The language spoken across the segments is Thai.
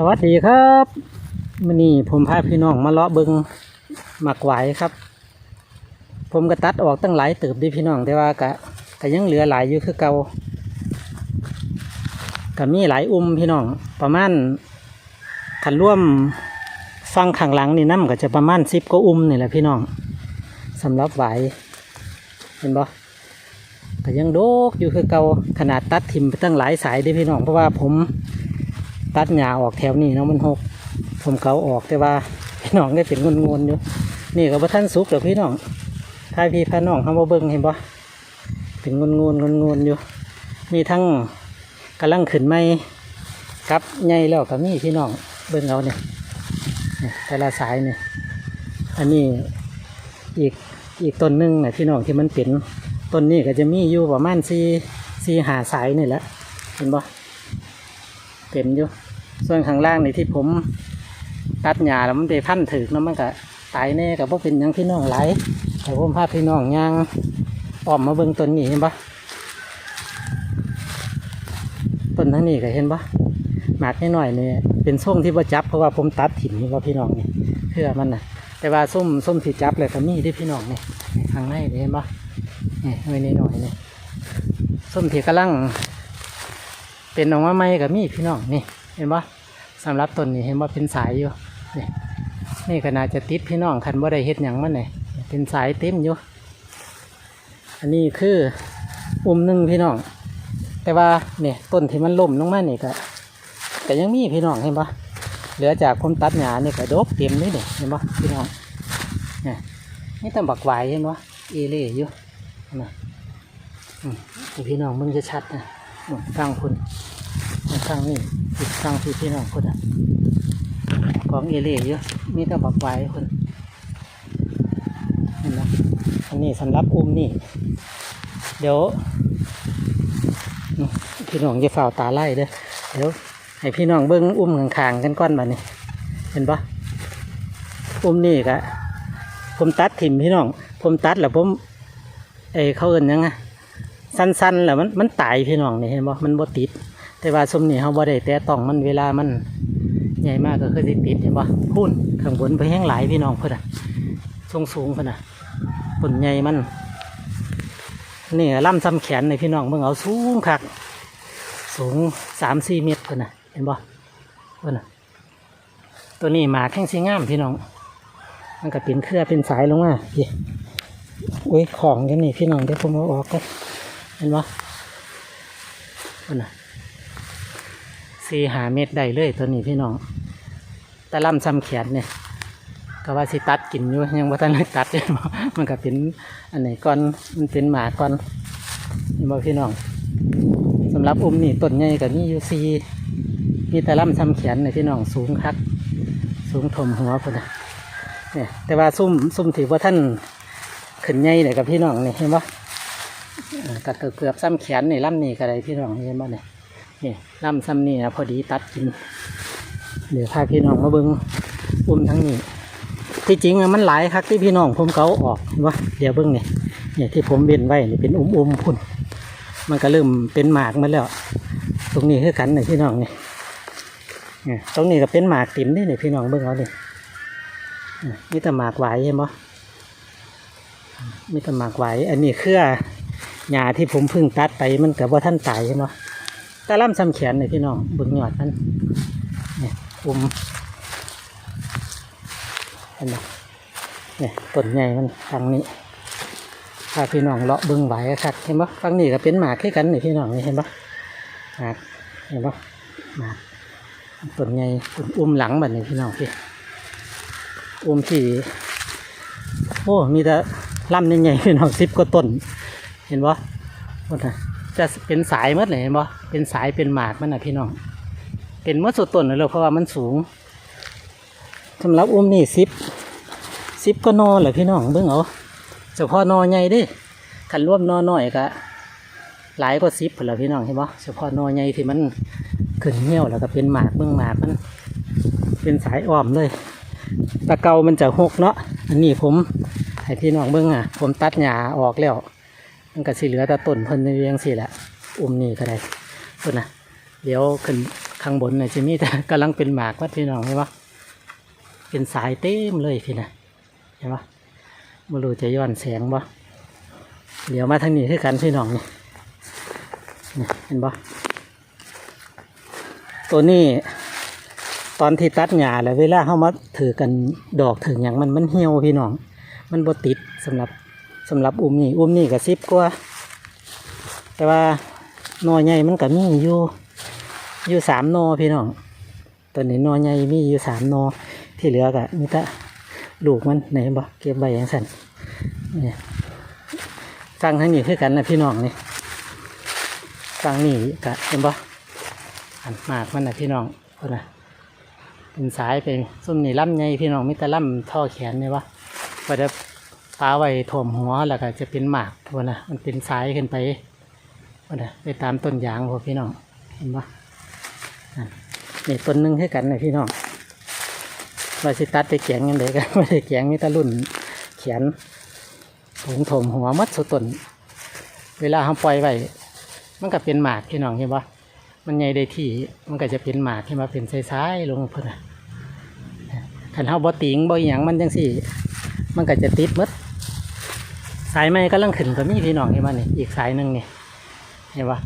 สวัสดีครับมื่อนี้ผมพาพี่น้องมาเลาะเบิงหมักไหวครับ ผมก็ตัดออกตั้งหลายติบดิพี่น้องแต่ว่ากะก็ยังเหลือหลายอยู่คือเก่าก็มีหลายอุ้มพี่น้องประมาณขันร่วมฟังข้างหลังนี่น้ำก็จะประมาณสิบก็อุ้มนี่แหละพี่น้องสำหรับไหวเห็นบ่ก็ยังโดกอยู่คือเก่าขนาดตัดทิมไปตั้งหลายสายดิพี่น้องเพราะว่าผม ตัดหญ้าออกแถวนี้เนาะมันหกผมเกาออกแต่ว่าพี่น้องได้เป็นงนๆอยู่ นี่ก็บ่ท่านสุกเดี๋ยวพี่น้องถ้าพี่พาน้องเขามาเบิ่งเห็นบ่เป็นงนๆงนๆอยู่ มีทั้งกำลังขึ้นไม่กับใหญ่แล้วก็มีพี่น้องเบิ่งเอาเนี่ยแต่ละสายเนี่ยอันนี้อีกอีกต้นหนึ่งนะพี่น้องที่มันเป็นต้นนี้ก็จะมีอยู่ประมาณสี่สี่หาสายนี่แหละเห็นบ่ เต็มอยู่ ส่วนข้างล่างนี่ที่ผมตัดหญ้าแล้วมันไปพันถึกเนาะมันก็ตายแน่กับว่าเป็นยังพี่น้องไหลแต่ผมพาพี่น้องย่างอ้อมมาเบิ่งต้นนี้เห็นปะต้นทั้งนี้ก็เห็นปะหมากนิดหน่อยนี่เป็นส้มที่ว่าจับเพราะว่าผมตัดถิ่นนี่ว่าพี่น้องนี่เพื่อมันนะแต่ว่าส้มส้มที่จับเลยก็มีที่พี่น้องนี่ข้างในนี่เห็นปะนี่ไว้นิดหน่อยนี่ส้มที่กำลัง เป็นออกมาใหม่กับมีพี่น้องนี่เห็นปะสำหรับต้นนี้เห็นว่าเป็นสายอยู่นี่นี่ก็น่าจะติดพี่น้องคันว่าได้เฮ็ดหยังมันเนี่ยเป็นสายเต็มอยู่ อันนี้คืออุ้มหนึ่งพี่น้อง แต่ว่าเนี่ยต้นที่มันล่มลงมาเนี่ยก็แต่ยังมีพี่น้องเห็นปะเหลือจากผมตัดหญ้านี่ยก็ดกเต็มเลยเนี่ยเห็นปะพี่น้องนี่นี่ต้องบักไหวเห็นปะเอเล่อยู่นะอืมให้พี่น้องมึงจะชัดนะ หนุนฟังคุณฟังนี่ติดฟังพี่พี่น้องคุณอะของเอเล่เยอะมีแต่บักไว้คุณเห็นไหมอันนี้สำหรับอุ้มนี่ เดี๋ยวพี่น้องจะฝ่าตาไล่เด้อเดี๋ยวให้พี่น้องเบิ้งอุ้มข้างๆกันก้อนมานี่เห็นปะอุ้มนี่กะผมตัดถิ่มพี่น้อง ผมตัดแล้วผมเอเขาเอินยังไง สั้นๆแหละมันมันตายพี่น้องนี่เห็นบ่มันบ่ติด แต่ว่าสมนี่เขาบ่ได้แต่ต้องมันเวลามันใหญ่มากก็คือสิติดเห็นบ่พูนข้างบนไปแห้งหลายพี่น้องเพิ่นอะสูงสูงเพิ่นอะต้นใหญ่มันนี่ล่ำซ้ำแขนในพี่น้องเบิ่งเอาสูงคักสูงสามสี่เมตรเพิ่นอะเห็นบ่เพิ่นอะตัวนี้หมาแข้งสีงามพี่น้อง มันก็เป็นเครือเป็นสายลงมาพี่อุ้ยของกันนี่พี่น้องเดี๋ยวผมเอาออกกัน เห็นปะนั่นน่ะสี่หาเม็ดได้เลยตัวนี้พี่น้อง แต่ล่ำซ้ำแขนเนี่ยก็ว่าสิตัดกินอยู่ยังว่าท่านได้ตัดเลยมันก็เป็นอันไหนก่อนมันเป็นหมาก่อนเห็นบ่พี่น้องสำหรับอุ้มนี่ต้นใหญ่กับนี่อยู่สี่มีแต่ล่ำซ้ำแขนเนี่ยพี่น้องสูงคัก สูงถมหัวคนนะเนี่ยแต่ว่าซุ่มซุ่มถือว่าท่านขึ้นใหญ่เนี่ยกับพี่น้องเนี่ยเห็นปะ ก็เกือบเกือบซ้ำแขนนี่ล่ำนี่ก็ได้พี่น้องเห็นบ่เนี่ยนี่ล่ำซ้ำนี่นะพอดีตัดกิน เดี๋ยวพาพี่น้องมาเบิ้งอุ้มทั้งนี้ที่จริงมันหลายคักที่พี่น้องผมเกาออกเห็นบ่เดี๋ยวเบิ้งนี่เนี่ยที่ผมเว้นไว้นี่เป็นอุ้มอุ้มพุ่นมันก็เริ่มเป็นหมากมาแล้ว ตรงนี้คือกันนี่พี่น้องนี่เนี่ยตรงนี้ก็เป็นหมากติ๋มนี่นี่พี่น้องเบิ้งเอานี่อ่ามีแต่หมากไหวเห็นบ่มีแต่หมากไหวอันนี้เครือ หญ้าที่ผมเพึ่งตัดไปมันกับว่าท่านตายใช่ไหมตาล่ำซ้ำแขนเลยพี่น้องบึงยอดมันเนี่ยอุ้มเห็นไหมเนี่ยต้นใหญ่มันทางนี้พาพี่น้องเลาะบิ้งไหวครับเห็นปะฝั่งนี้ก็เป็นหมากแค่กันนี่พี่น้องนี่เห็นปะหมากเห็นปะหมากต้นใหญ่อุ้มหลังแบบนี้พี่น้องพี่อุ้มที่โอ้มีแต่ล่ำใหญ่ๆพี่น้องสิบกว่าต้น เห็นบ่มดนะจะเป็นสายหมดเลยเห็นบ่เป็นสายเป็นหมากมันนะพี่น้อง เป็นหมดสุดต้นเลยเพราะว่ามันสูงสำหรับอุ้มนี่สิบสิบก็นอเลยพี่น้องเบิ่งเอาเฉพาะนอใหญ่ดิขันร่วมนอน้อยก็หลายกว่าสิบเลยพี่น้องเห็นบ่เฉพาะนอใหญ่ที่มันขึ้นเหี่ยวแล้วก็เป็นหมากเบิ่งหมากมัน เป็นสายอ้อมเลยตะเกามันจะหกเนาะอันนี้ผมให้พี่น้องเบิ่งอะ ผมตัดหญ้าออกแล้ว มันก็สิเหลือแต่ต้นเพิ่นในเรียงสิแหละอุ้มนี่ก็ได้เพิ่นนะเดี๋ยวขึ้นข้างบนเนี่ยจะมีแต่กำลังเป็นหมากวัดพี่น้องเห็นปะเป็นสายเต็มเลยพี่นะเห็นปะไม่รู้จะย้อนแสงบ่เดี๋ยวมาทางนี้คือกันพี่น้องนี่นี่เห็นปะตัวนี้ตอนที่ตัดหญ้าแล้วเวลาเขามาถือกันดอกถึงอย่างมันมันเหี่ยวพี่น้อง มันบ่ติดสำหรับ สำหรับอุ้มนี่อุ้มนี่ก็สิบกว่าแต่ว่าหนอใหญ่มันก็มีอยู่อยู่สามนอพี่น้องตัวนี้หนอใหญ่มีอยู่สามนอที่เหลือก็มีแต่ลูกมันไหนบ่เก็บใบอย่างสันนี่ฟังทั้งนี้คือกันนะพี่น้องนี่ฟังนี่ก็เห็นบ่อันมากมันนะพี่น้องคนน่ะเป็นสายเป็นส้มนี่ล่ำใหญ่พี่น้องมีแต่ล่ำท่อแขนเนี่ยวะพอจะ ปลาไว้ถ่วมหัวแล้วก็จะเป็นหมากทวนนะมันเป็นสายขึ้นไปว่าน่ะไปตามต้นยางพวกพี่น้องเห็นปะอะนี่ต้นหนึงให้กันนะพี่น้องว่าสิตัดไปแกงกันเลยกันไม่ได้แกงมีแตะรุ่นเขียนถุงถมหัวมัดสุดต้นเวลาเขาปล่อยไว้มันก็เป็นหมากพี่น้องเห็นปะมันใหญ่ได้ที่มันก็จะเป็นหมากที่มาเป็นสายๆลงเพื่อนะขันเฮาบ่ติงบ่อหยังมันจังสี่ มันก็จะติดหมดายไม้ก็ลังขึ้นก็มีพี่น้องเห็นปะนี่อีกสายหนึ่งนี่เห็นปะ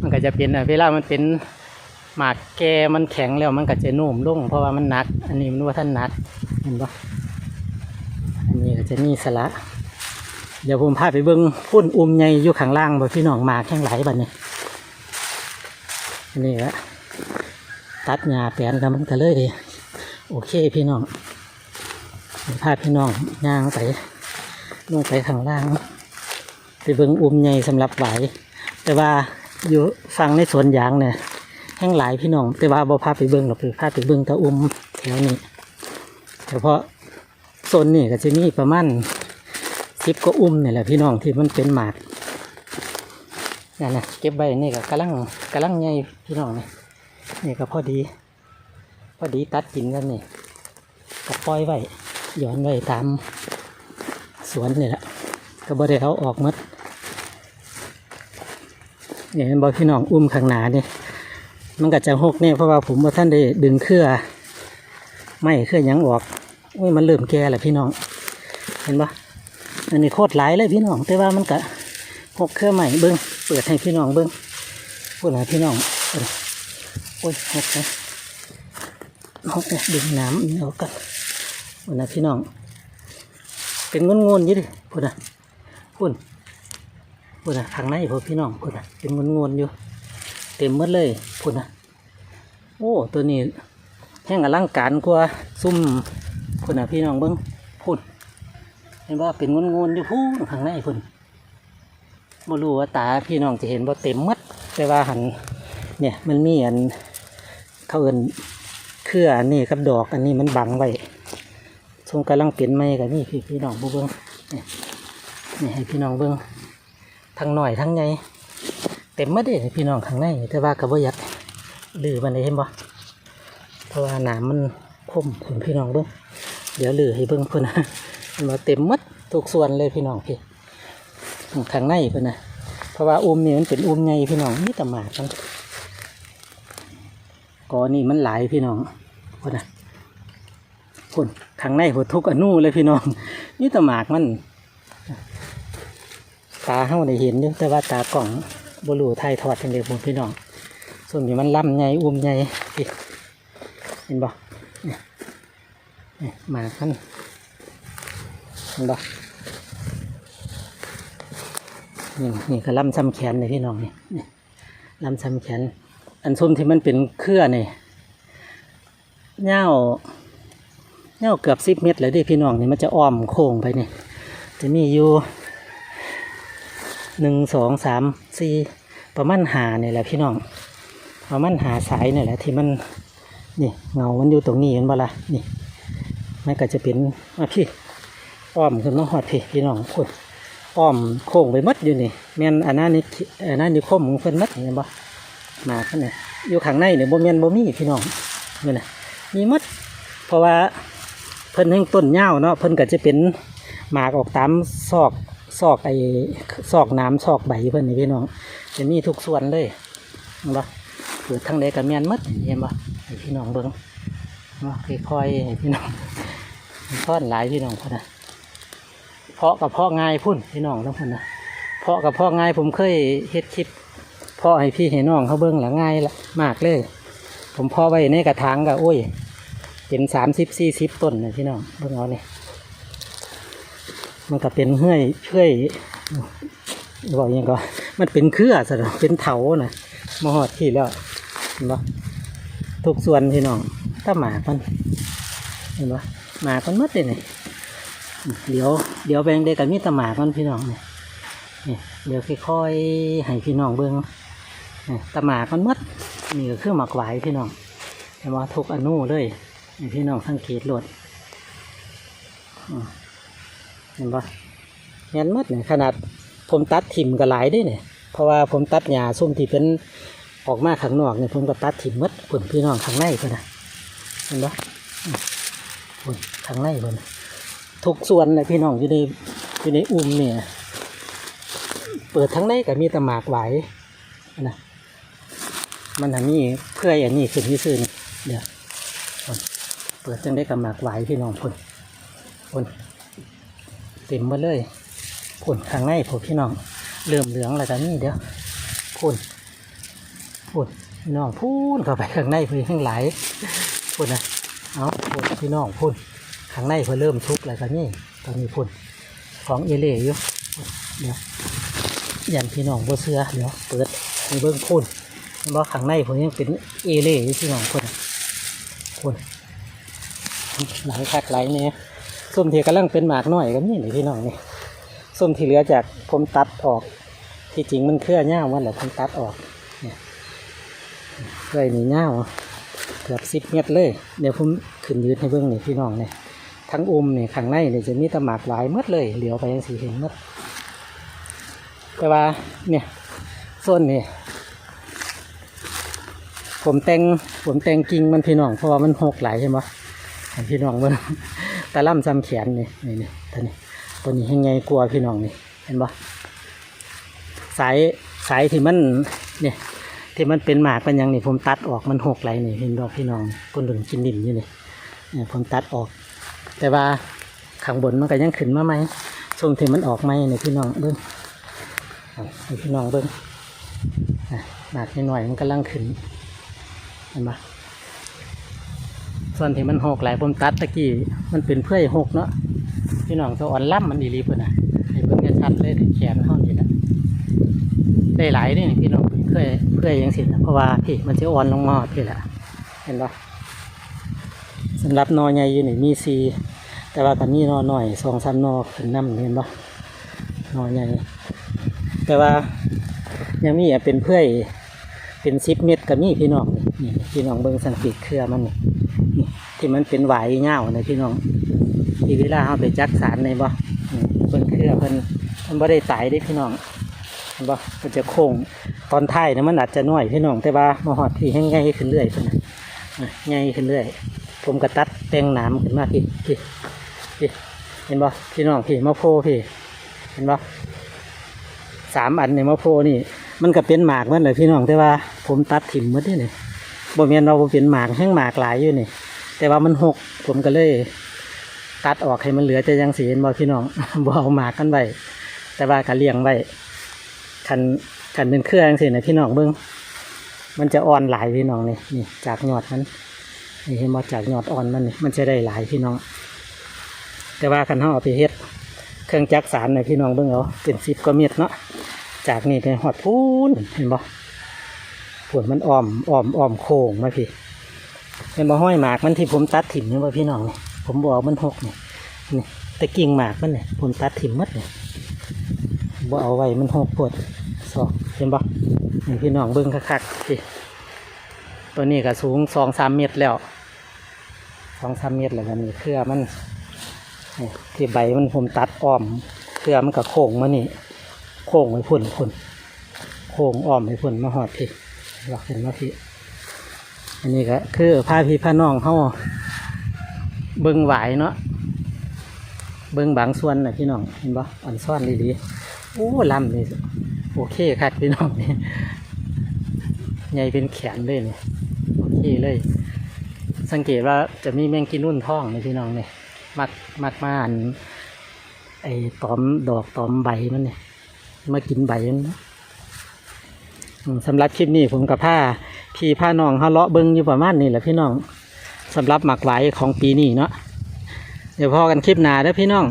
มันก็จะเป็นอะเวลามันเป็นหมากแกมันแข็งแล้วมันก็จะนุ่มลงเพราะว่ามันหนัก อันนี้มันว่าท่านหนักเห็นปะอันนี้ก็จะมีสละเดี๋ยวผมพาไปเบิ้งพุ่นอุ้มใหญ่อยู่ข้างล่างบ่พี่น้องหมากแข้งไหลบัดนี้อันนี้ละตัดหญ้าแปลนกันมันก็เลยดีโอเคพี่น้องพาพี่น้องย่างไป ลงไปข้างล่าง ไปเบิ่งอุ้มใหญ่สำหรับไหวแต่ว่าอยู่ฟังในสวนยางเนี่ยแห้งหลายพี่น้อง แต่ว่าบ่พาไปเบิ่งหรอกคือพาไปเบิ่งตะอุ้มแถวนี้เฉพาะโซนนี่ก็จะมีประมาณสิบก็อุ้มนี่แหละพี่น้องที่มันเป็นหมากนั่นนะเก็บใบนี่ก็กำลังกำลังใหญ่พี่น้องนี่นี่ก็พอดี พอดีตัดกินกันนี่ก็ปล่อยไว้ย้อนไว้ตาม สวนนี่แหละก็บ่ได้เอาออกหมดเนี่ยบอพี่น้องอุ้มข้างหนานี่มันก็จะหกเนี่ยเพราะว่าผมว่าท่านได้ดึงเครือไม่เครือยังออกโอ้ยมันเริ่มแก่แหล้วพี่น้อง เห็นปะอันนี้โคตรหลายเลยพี่น้อง แต่ว่ามันก็หกเครือใหม่เบิ้งเปิดให้พี่น้องเบิ้งพูดนะพี่น้องออโอ้ยหกนะหกเนี่ยดึงน้ำนี่ออกกันพูดนะพี่น้อง เป็นงนงนอยี่ดิพูดนะพูดพูดนะข้างในพวกพี่น้องพูดนะเป็นงนงนอยู่ เต็มหมดเลยพูดนะโอ้ตัวนี้แห้งอลังการกว่าซุ่มพูดนะพี่น้องเบิ้งพูดเห็นว่าเป็นงนงนอยู่พูดข้างในพูดบ่รู้ว่าตาพี่น้องจะเห็นว่าเต็มหมดแต่ว่าหันเนี่ยมันมีอันเขาเอินเครืออันนี้กับดอกอันนี้มันบังไว้ ช่วงกำลังเปลี่ยนไม้กับนี่พี่พี่น้องบ่เบิ้งนี่นี่ให้พี่น้องเบิ้งทั้งหน่อยทั้งใหญ่เต็มมาเด้พี่น้องข้างในแต่ว่าก็บ่อยากลือมันได้เห็นบ่เพราะว่าหนามมันคมผมพี่น้องเบิ้งเดี๋ยวลือให้เบิ้งเพิ่นนะมันมาเต็มหมดทุกส่วนเลยพี่น้องพี่ข้างในเพิ่นนะเพราะว่าอุ้มนี่มันเป็นอุ้มใหญ่พี่น้องนี่แต่หมากมันกอนี่มันหลายพี่น้องเพิ่นนะ พุ่นข้างในหัวทุกอนุเลยพี่น้องนี่แตหมากมัน ตาเฮาได้เห็นอยู่แต่ว่าตากล่องบรูไทยทอดทังเดียวผมพี่น้อง ส่วนนี้มันล่ำใหญ่อุ้มใหญ่เห็นบ่นี่นี่หมากมันเห็นบ่นี่นี่ก็ล่ำซ้ำแขนเลยพี่น้องนี่ล่ำซ้ำแขน อันส้มที่มันเป็นเครือนี่เง่า เนี่ยเกือบสิบเมตรเลยดิพี่น้องนี่มันจะอ้อมโค้งไปนี่จะมีอยู่หนึ่งสองสามสี่ประมาณหาเนี่ยแหละพี่น้องประมาณหาสายเนี่ยแหละที่มันนี่เงา มันอยู่ตรงนี้เห็นบ่ละนี่มันก็จะเป็นอะพี่อ้อมขึ้นมาหอดพี่พี่น้องพูดอ้อมโค้งไปหมดอยู่นี่แม่นอันนั้นนี่อันนั้นนี่คมของเพิ่นหมดเห็นบ่มาขึ้นเนี่ยอยู่ข้างในเนี่ยบ่แม่นบ่มีพี่น้องนี่นะมีหมดเพราะว่า เพิ่นแห่งต้นเหย้าเนาะเพิ่นก็จะเป็นหมากออกตามซอกซอกไอ้ซอกน้ำซอกใบเพิ่นนี่พี่น้องจะมีทุกส่วนเลยเห็นปะเปิดทั้งใดกับแมนมัดเห็นบ่ให้พี่น้องเบิ้งเนาะค่อยๆให้พี่น้องซ่อนหลายพี่น้องพ่นนะเพาะกับเพาะง่ายพุ่นพี่น้องทั้งพุ่นนะเพาะกับเพาะง่ายผมเคยเฮ็ดคลิปเพาะให้พี่ให้น้องเขาเบิ้งแล้วง่ายละมากเลย ผมเพาะไว้ในกระถางก็โอ้ย เป็นสามสิบสี่สิบต้นนะพี่น้องเบิ่งเอาเนี่ยมันก็เป็นเลื่อยเลื่อยบอกยังก็มันเป็นเครือสะเป็นเถานะมหอดที่แล้วเห็นปะทุกส่วนพี่น้องถ้าหมามันเห็นปะหมามันหมดเลยนี่เดี๋ยวเดี๋ยวแบงได้กับมีแตหมามันพี่น้องเนี่ยเดี๋ยวค่อยๆให้พี่น้องเบิ่งนี่แตหมามันหมดนี่ก็คือหมักไหวพี่น้องเห็นว่าทุกอนุเลย พี่น้องสังเกตรถเห็นปะเห็นมัดเนี่ยขนาดผมตัดถิ่มก็หลายด้วยเนี่ยเพราะว่าผมตัดหญ้าส้มที่เป็นออกมาข้างนอกเนี่ยผมก็ตัดถิ่มมัดผลพี่น้องข้างในเพื่อนนะเห็นปะผลข้างในเพื่อนะทุกส่วนเลยพี่น้องอยู่ในอยู่ในอุ้มเนี่ยเปิดทั้งในก็มีแตหมากไหวนะมันทำนี่เพื่ออย่างนี้ขึ้นที่ซื่อเนี่เดี๋ยว เปิดจังได้กับหมากไหวพี่น้องพุ่นพุ่นเต็มมาเลยพุ่นข้างในพุ่นพี่น้องเริ่มเหลืองแล้วกันนี่เดี๋ยวพุ่นพุ่นพี่น้องพุ่นเข้าไปข้างในพุ่นข้างไหลพุ่นนะเอาพุ่นพี่น้องพุ่นข้างในพิ่เริ่มทุกข์แล้วกันนี่ตอนนี้พุ่นของเอเล่อยู่เดี๋ยวยันพี่น้องบ่เสือเดี๋ยวเปิดมีเบิ้องพุ่นเห็นบ่ข้างในพุ่นยังเป็นเอเล่อยู่พี่น้องพุ่นพุ่น หลายคักหลายเนี่ยส้มที่กำลังเป็นหมากน้อยก็มีนี่พี่น้องนี่ส้มที่เหลือจากผมตัดออก ที่จริงมันเครือเง่ามันแหละผมตัดออกเนี่ยเครือนี่เง่าเกือบสิบเมตรเลย เดี๋ยวผมขึ้นยืนให้เบื้องนี่พี่น้องเนี่ยทั้งอุ้มนี่ข้างในเนี่ยจะมีตะหมากหลายมดเลยเหลียวไปยังสีเห็นหมดแต่ว่าเนี่ยส้นนี่ผมแต่งผมแต่งกิ่งมันพี่น้องเพราะว่ามันหกหลายใช่ไหม พี่น้องเบิ่งตะล่ำซ้ำแขนนี่นี่นี่ตัวนี้ตัวนี้ให้ไงกลัวพี่น้องนี่เห็นปะสายสายที่มันเนี่ยที่มันเป็นหมากเป็นยังนี่ผมตัดออกมันหกไหลนี่เห็นดอกพี่น้องคนดุนกินดินอยู่นี่เนี่ยผมตัดออก แต่ว่าข้างบนมันก็ยังขึ้นมาไหมช่วงที่มันออกไหมนี่พี่น้องเบิ้งพี่น้องเบิ้งหมากนิดหน่อยมันกำลังขึ้นเห็นปะ ส่วนที่มันหกหลายผมตัดตะกี้มันเป็นเพื่อยหกเนาะพี่น้องจะอ่อนล่ำมันดีรีเพื่อนนะให้เพิ่นจะชัดเลยแขนเท่านี้นะได้หลายนี่พี่น้องเพื่อยเพื่อยยังสินะเพราะว่าพี่มันจะอ่อนลงมาพี่แหละเห็นปะสำหรับนอใหญ่อยู่นี่มีสีแต่ว่ากันนี่นอหน่อยสองสามนอขึ้นน้ำเห็นปะนอใหญ่แต่ว่ายังมีอะเป็นเพื่อยเป็นซิปเม็ดกับมี่พี่น้องนี่พี่น้องเบิ่งสังเกตเครือมันนี่ ที่มันเป็นหวายเง่านพี่น้องที่เวลาเอาไปจักสารในบ่เพิ่นเครือเพิ่นมันบ่ได้ตายได้พี่น้องเห็นบ่มันจะโค้งตอนท้ายนะมันอาจจะน้อยพี่น้องแต่ว่ามาหอดที่แห้งใหญ่ขึ้นเรื่อยเพิ่นน่ะอะใหญ่ขึ้นเรื่อย ผมก็ตัดแต่งหน้ำขึ้นมาพี่พี่พี่เห็นบ่พี่น้องพี่มะโพพี่เห็นบ่สามอันในมะโพนี่ มันก็เป็นหมากมันเลยพี่น้องแต่ว่า ผมตัดถิ่มมดนี่นี่บ่แม่นเราบ่เป็นหมากแห้งหมากหลายอยู่นี่ แต่ว่ามันหกผมก็เลยตัดออกให้มันเหลือแต่ยังสีเห็นบ่พี่น้องบ่เอาหมากกันไว้แต่ว่าก็เลี้ยงไว้คันคันเป็นเครื่องซี่นะพี่น้องเบิ่งมันจะอ่อนหลายพี่น้องนี่นี่จากยอดมันนี่เห็นบ่จากยอดอ่อนมันนี่มันจะได้หลายพี่น้อง แต่ว่าคันเฮาเอไปเฮ็ดเครื่องจักสารนะพี่น้องเบิ่งเอาเป็น10กว่าเม็ดเนาะจากนี่ไปฮอดพูนเห็นบ่ผลมันอ้อมอ้อมอ้อมโค้งมาพี่ เป็นบ่ห้อยหมากมันที่ผมตัดถิ่มนี่ว่พี่น้องนี่ผมบอกมันหกเนี่ยนี่แต่กิ่งหมากมันเนี่ยผมตัดถิ่มมัดเนี่ยบ่เอาไว้มันหกปวดสอกเห็นบ่นี่พี่น้องเบิ้งคักๆพี่ตัวนี้ก็สูงสองสามเมตรแล้วสองสามเมตรแล้วกันนี่เครือมันนี่ที่ใบมันผมตัดอ้อมเครือมันก็โค้งมานี่โค้งไปพุ่นพุ่นโค้งอ้อมให้เพิ่นมาหอดพี่หลักเห็นมาพี่ อันนี้ก็คือพาพี่พาน้องเข้าเบิ้งไหวเนาะเบิ้งบางส่วนนะพี่น้องเห็นปะอ่อนซ่อนดีๆโอ้ลำนี่โอเคครับพี่น้องนี่ใหญ่เป็นแขนเลยนี่โอเคเลย สังเกตว่าจะมีแมงกินุ่นท้องนี่พี่น้องนี่มักมักมาอันไอ้ตอมดอกตอมใบมันนี่มากินใบมันนะสำหรับคลิปนี้ผมกับผ้า พี่ผ้าน้องฮะเลาะเบิ้งอยู่ประมาณนี้แหละพี่น้องสำหรับหมักไหลของปีนี้เนาะเดี๋ยวพอกันคลิปหน้าเด้อพี่น้อง